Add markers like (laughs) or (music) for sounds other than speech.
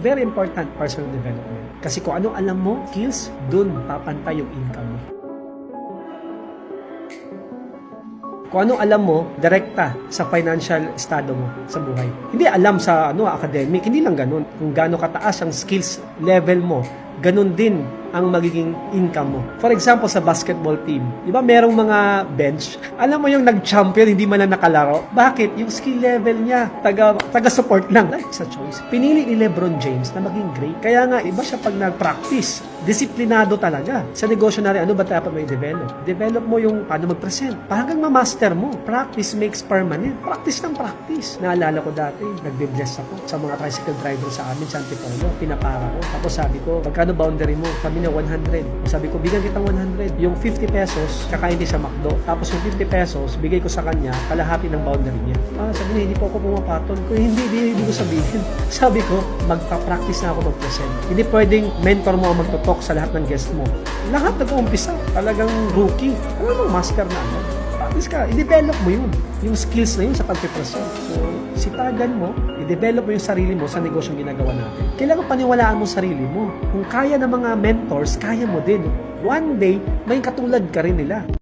Very important personal development. Kasi kung ano alam mo, skills, dun papantay yung income mo. Kung ano alam mo, direkta sa financial estado mo sa buhay. Hindi alam sa ano academic, hindi lang ganun. Kung gaano kataas ang skills level mo, ganun din ang magiging income mo. For example, sa basketball team, di ba merong mga bench? Alam mo yung nag-champion, hindi man lang nakalaro? Bakit? Yung skill level niya, taga, taga-support lang. Ay, sa choice. Pinili ni Lebron James na maging great. Kaya nga, iba siya pag nag-practice. Disiplinado talaga. Sa negosyo na rin, ano ba dapat may develop? Develop mo yung paano mag-present. Hanggang ma-master mo. Practice makes permanent. Practice ng practice. Naalala ko dati, nagbe-bless ako sa mga tricycle driver sa amin sa Antipolo. Pinapara ko. Tapos sabi ko, magkano boundary mo? Kami na 100. Sabi ko, bigyan kitang 100. Yung 50 pesos, kakain din sa McDo. Tapos yung 50 pesos, bigay ko sa kanya, kalahati ng boundary niya. Ah, sabi niya, hindi po ako pumapatol. Kung hindi, hindi, hindi ko sabihin. (laughs) Sabi ko, magpa-practice na ako mag-present. Hindi pwedeng mentor mo ang magtutok sa lahat ng guest mo. Lahat nag-uumpisa. Talagang rookie. Mo, master na agad. Practice ka. I-develop mo yun. Yung skills na yun sa pag-present. So, sitagan mo, i-develop mo yung sarili mo sa negosyong ginagawa natin. Kailangan paniwalaan mo sarili mo. Kung kaya ng mga mentors, kaya mo din. One day, may katulad ka rin nila.